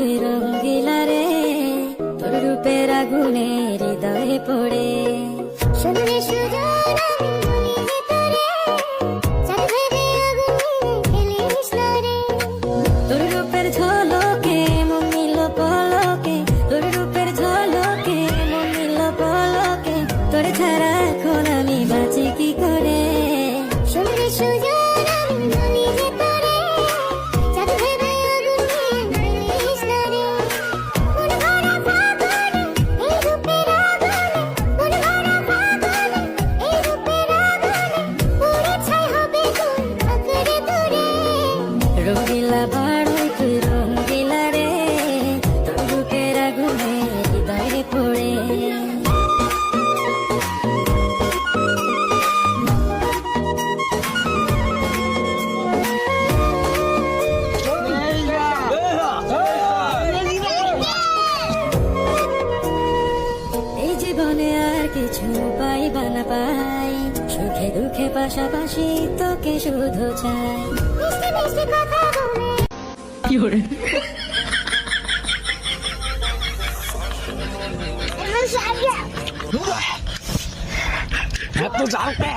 তুই রঙ্গিলা রে তোর রূপের আগুনে হৃদয়ে পড়ে। শুনলে সুজন আমি বলি যে তোরে চাঁদ আগুন খেলিস না রে। তোর রূপের ঝলকে মন নিল পলকে তোর রূপের ঝলকে মন নিল পলকে তোর ছাড়া কিছু পাইবা না পাই সুখে দুঃখে পাশাপাশি তোকে শুধু চাই। মিষ্টি কথা বলে। এত জাল পে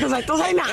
তো যাইতো যাই না।